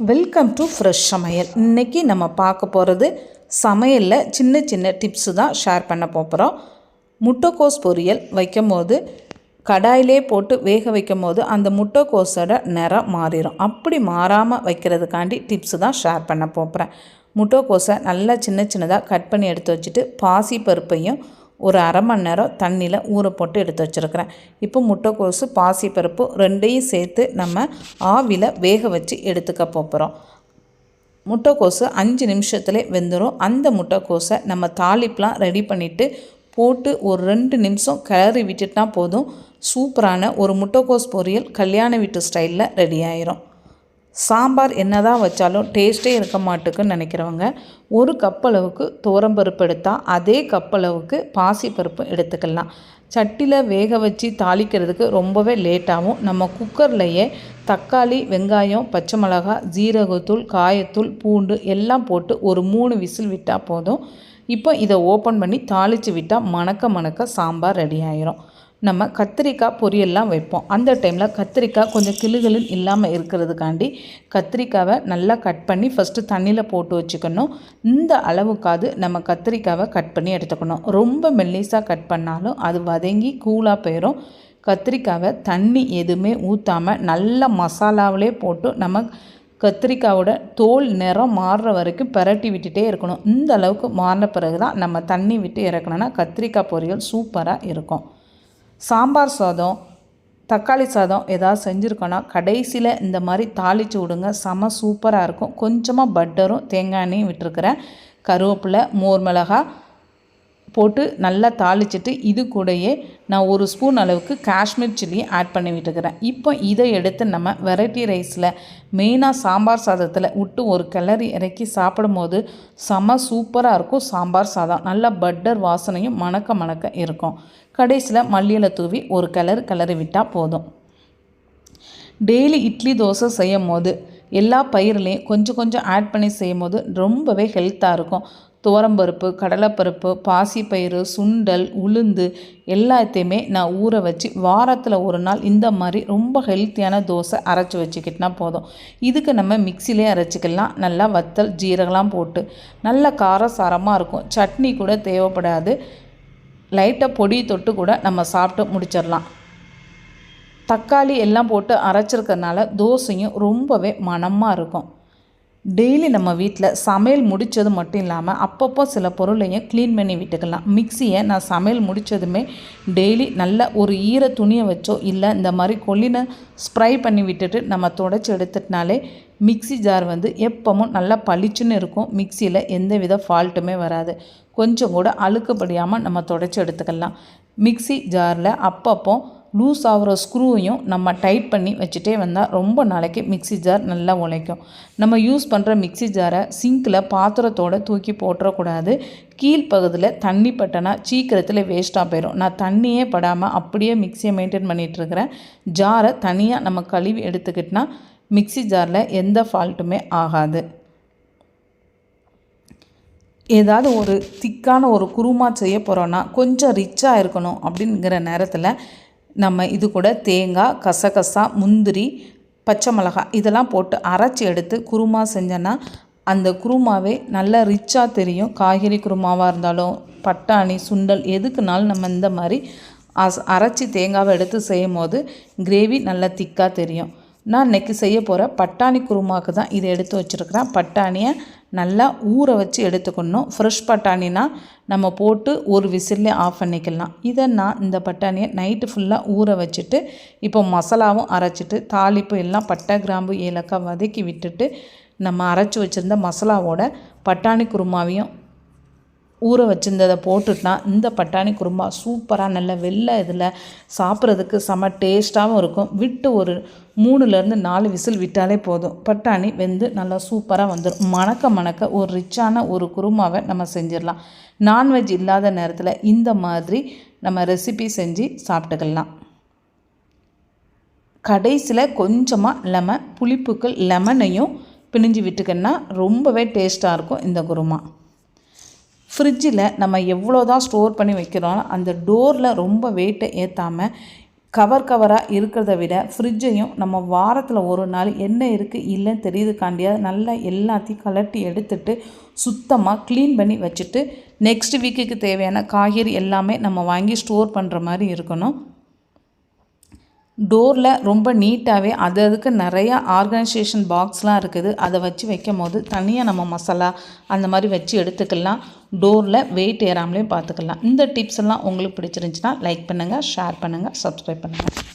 Welcome to fresh சமையல் இன்றைக்கி நம்ம பார்க்க போகிறது சமையலில் சின்ன சின்ன டிப்ஸு தான் ஷேர் பண்ண போகிறோம் முட்டைக்கோஸ் பொரியல் வைக்கும் போது கடாயிலே போட்டு வேக வைக்கும் போது அந்த முட்டைக்கோஸோட நிறம் மாறிடும். அப்படி மாறாமல் வைக்கிறதுக்காண்டி டிப்ஸு தான் ஷேர் பண்ண போகிறேன் முட்டைக்கோஸை நல்லா சின்ன சின்னதாக கட் பண்ணி எடுத்து வச்சுட்டு பாசி பருப்பையும் ஒரு அரை மணி நேரம் தண்ணியில் ஊற போட்டு எடுத்து வச்சுருக்கிறேன். இப்போ முட்டைக்கோசு பாசிப்பருப்பு ரெண்டையும் சேர்த்து நம்ம ஆவியில் வேக வச்சு எடுத்துக்க போகிறோம் முட்டைக்கோசு அஞ்சு நிமிஷத்துலே வெந்துடும் அந்த முட்டைக்கோஸை நம்ம தாளிப்பெலாம் ரெடி பண்ணிவிட்டு போட்டு ஒரு ரெண்டு நிமிஷம் கிளறி விட்டுட்டா போதும். சூப்பரான ஒரு முட்டைக்கோஸ் பொரியல் கல்யாண வீட்டு ஸ்டைலில் ரெடி ஆயிரும். சாம்பார் என்னதான் வச்சாலும் டேஸ்ட்டே இருக்க மாட்டுக்குன்னு நினைக்கிறவங்க ஒரு கப் அளவுக்கு துவரம்பருப்பு எடுத்தால் அதே கப் அளவுக்கு பாசிப்பருப்பு எடுத்துக்கலாம். சட்டியில் வேக வச்சு தாளிக்கிறதுக்கு ரொம்பவே லேட்டாகும் நம்ம குக்கர்லையே தக்காளி வெங்காயம் பச்சை மிளகாய் ஜீரகத்தூள் காயத்தூள் பூண்டு எல்லாம் போட்டு ஒரு மூணு விசில் விட்டால் போதும். இப்போ இதை ஓப்பன் பண்ணி தாளித்து விட்டால் மணக்க மணக்க சாம்பார் ரெடி ஆயிரும். நம்ம கத்திரிக்காய் பொரியல்லாம் வைப்போம். அந்த டைமில் கத்திரிக்காய் கொஞ்சம் கிளுகிளுன்னு இல்லாமல் இருக்கிறதுக்காண்டி கத்திரிக்காவை நல்லா கட் பண்ணி ஃபஸ்ட்டு தண்ணியில் போட்டு வச்சுக்கணும். இந்த அளவுக்காவது நம்ம கத்திரிக்காவை கட் பண்ணி எடுத்துக்கணும். ரொம்ப மெல்லிஸாக கட் பண்ணாலும் அது வதங்கி கூலாக போயிடும் கத்திரிக்காவை தண்ணி எதுவுமே ஊற்றாமல் நல்ல மசாலாவிலே போட்டு நம்ம கத்திரிக்காவோட தோல் நிறம் மாறுற வரைக்கும் பரட்டி விட்டுட்டே இருக்கணும். இந்த அளவுக்கு மாறின பிறகு தான் நம்ம தண்ணி விட்டு இறக்கணுன்னா கத்திரிக்காய் பொரியல் சூப்பராக இருக்கும். சாம்பார் சாதம் தக்காளி சாதம் ஏதாவது செஞ்சுருக்கோன்னா கடைசியில் இந்த மாதிரி தாளித்து விடுங்க. செம சூப்பராக இருக்கும். கொஞ்சமாக பட்டரும் தேங்காய் எண்ணெயும் விட்டுருக்குறேன். கருவேப்பிலை மோர் மிளகாய் போட்டு நல்லா தாளிச்சிட்டு இது கூடயே நான் ஒரு ஸ்பூன் அளவுக்கு காஷ்மீர் சில்லி ஆட் பண்ணி விட்டுக்கிறேன். இப்போ இதை எடுத்து நம்ம வெரைட்டி ரைஸில் மெயினாக சாம்பார் சாதத்தில் விட்டு ஒரு கிளறி இறக்கி சாப்பிடும்போது செம சூப்பராக இருக்கும் சாம்பார் சாதம். நல்லா பட்டர் வாசனையும் மணக்க மணக்க இருக்கும். கடைசியில் மல்லியில் தூவி ஒரு கிளறு கிளறி விட்டால் போதும். டெய்லி இட்லி தோசை செய்யும் போது எல்லா பயிர்லேயும் கொஞ்சம் கொஞ்சம் ஆட் பண்ணி செய்யும் போது ரொம்பவே ஹெல்த்தாக இருக்கும். துவரம்பருப்பு கடலைப்பருப்பு பாசிப்பயிறு சுண்டல் உளுந்து எல்லாத்தையுமே நான் ஊற வச்சு வாரத்தில் ஒரு நாள் இந்த மாதிரி ரொம்ப ஹெல்த்தியான தோசை அரைச்சி வச்சுக்கிட்டனா போதும். இதுக்கு நம்ம மிக்சிலே அரைச்சிக்கலாம். நல்லா வத்தல் ஜீரகலாம் போட்டு நல்ல காரசாரமாக இருக்கும். சட்னி கூட தேவைப்படாது. லைட்டாக பொடி தொட்டு கூட நம்ம சாப்பிட்டு முடிச்சிடலாம். தக்காளி எல்லாம் போட்டு அரைச்சிருக்கிறதுனால தோசையும் ரொம்பவே மணமாக இருக்கும். டெய்லி நம்ம வீட்டில் சமையல் முடித்தது மட்டும் இல்லாமல் அப்பப்போ சில பொருளையும் க்ளீன் பண்ணி விட்டுக்கலாம். மிக்சியை நான் சமையல் முடித்ததுமே டெய்லி நல்ல ஒரு ஈர துணியை வச்சோ இல்லை இந்த மாதிரி கொல்லினை ஸ்ப்ரை பண்ணி விட்டுட்டு நம்ம தொடச்சி எடுத்துட்டனாலே மிக்சி ஜார் வந்து எப்பவும் நல்லா பளிச்சுன்னு இருக்கும். மிக்சியில் எந்த வித ஃபால்ட்டுமே வராது. கொஞ்சம் கூட அழுக்குப்படியாமல் நம்ம தொடச்சி எடுத்துக்கலாம். மிக்சி ஜாரில் அப்பப்போ லூஸ் ஆகிற ஸ்க்ரூவையும் நம்ம டைட் பண்ணி வச்சுட்டே வந்தால் ரொம்ப நாளைக்கு மிக்சி ஜார் நல்லா உழைக்கும். நம்ம யூஸ் பண்ணுற மிக்சி ஜாரை சிங்கில் பாத்திரத்தோடு தூக்கி போட்டுறக்கூடாது. கீழ்ப்பகுதியில் தண்ணி பட்டனா சீக்கிரத்தில் வேஸ்ட்டாக போயிடும் நான் தண்ணியே படாமல் அப்படியே மிக்சியை மெயின்டைன் பண்ணிகிட்ருக்கிறேன் ஜாரை தனியாக நம்ம கழுவி எடுத்துக்கிட்டோன்னா மிக்சி ஜாரில் எந்த ஃபால்ட்டுமே ஆகாது. ஏதாவது ஒரு திக்கான ஒரு குருமா செய்ய போகிறோன்னா கொஞ்சம் ரிச்சாக இருக்கணும் அப்படிங்கிற நேரத்தில் நம்ம இது கூட தேங்காய் கசகசா முந்திரி பச்சை மிளகாய் இதெல்லாம் போட்டு அரைச்சி எடுத்து குருமா செஞ்சோன்னா அந்த குருமாவே நல்லா ரிச்சாக தெரியும். காய்கறி குருமாவாக இருந்தாலும் பட்டாணி சுண்டல் எதுக்குனாலும் நம்ம இந்த மாதிரி அஸ் அரைச்சி தேங்காவை எடுத்து செய்யும் போது கிரேவி நல்லா திக்காக தெரியும். நான் இன்றைக்கி செய்ய போகிற பட்டாணி குருமாவுக்கு தான் இதை எடுத்து வச்சுருக்கிறேன். பட்டாணியை நல்லா ஊற வச்சு எடுத்துக்கணும். ஃப்ரெஷ் பட்டாணினா நம்ம போட்டு ஒரு விசில்லே ஆஃப் பண்ணிக்கலாம். இதை நான் இந்த பட்டாணியை நைட்டு ஃபுல்லாக ஊற வச்சுட்டு இப்போ மசாலாவும் அரைச்சிட்டு தாளிப்பு எல்லாம் பட்டை கிராம்பு ஏலக்காய் வதக்கி விட்டுட்டு நம்ம அரைச்சி வச்சுருந்த மசாலாவோட பட்டாணி குருமாவையும் ஊற வச்சுருந்ததை போட்டுட்டா இந்த பட்டாணி குருமா சூப்பராக நல்ல வெள்ளை இதில் சாப்பிட்றதுக்கு செம டேஸ்ட்டாகவும் இருக்கும். விட்டு ஒரு மூணுலேருந்து நாலு விசில் விட்டாலே போதும். பட்டாணி வெந்து நல்லா சூப்பராக வந்துடும் மணக்க மணக்க ஒரு ரிச்சான ஒரு குருமாவை நம்ம செஞ்சிடலாம். நான்வெஜ் இல்லாத நேரத்தில் இந்த மாதிரி நம்ம ரெசிபி செஞ்சு சாப்பிட்டுக்கலாம். கடைசியில் கொஞ்சமாக லெமன் புளிப்புக்கள் லெமனையும் பிழிஞ்சு விட்டுக்கன்னா ரொம்பவே டேஸ்ட்டாக இருக்கும் இந்த குருமா. ஃப்ரிட்ஜில் நம்ம எவ்வளோ தான் ஸ்டோர் பண்ணி வைக்கிறோம் அந்த டோரில் ரொம்ப வெயிட்டை ஏற்றாமல் கவர் கவராக இருக்கிறத விட ஃப்ரிட்ஜையும் நம்ம வாரத்தில் ஒரு நாள் என்ன இருக்குது இல்லைன்னு தெரியுதுக்காண்டியா நல்லா எல்லாத்தையும் கலட்டி எடுத்துட்டு சுத்தமாக க்ளீன் பண்ணி வச்சுட்டு நெக்ஸ்ட் வீக்குக்கு தேவையான காய்கறி எல்லாமே நம்ம வாங்கி ஸ்டோர் பண்ணுற மாதிரி இருக்கணும். டோரில் ரொம்ப நீட்டாகவே அது அதுக்கு நிறையா ஆர்கனைசேஷன் பாக்ஸ்லாம் இருக்குது. அதை வச்சு வைக்கும் போது தனியாக நம்ம மசாலா அந்த மாதிரி வச்சு எடுத்துக்கலாம். டோரில் வெயிட் ஏறாமலே பார்த்துக்கலாம். இந்த டிப்ஸ் எல்லாம் உங்களுக்கு பிடிச்சிருந்துச்சின்னா லைக் பண்ணுங்கள் ஷேர் பண்ணுங்கள் சப்ஸ்கிரைப் பண்ணுங்கள்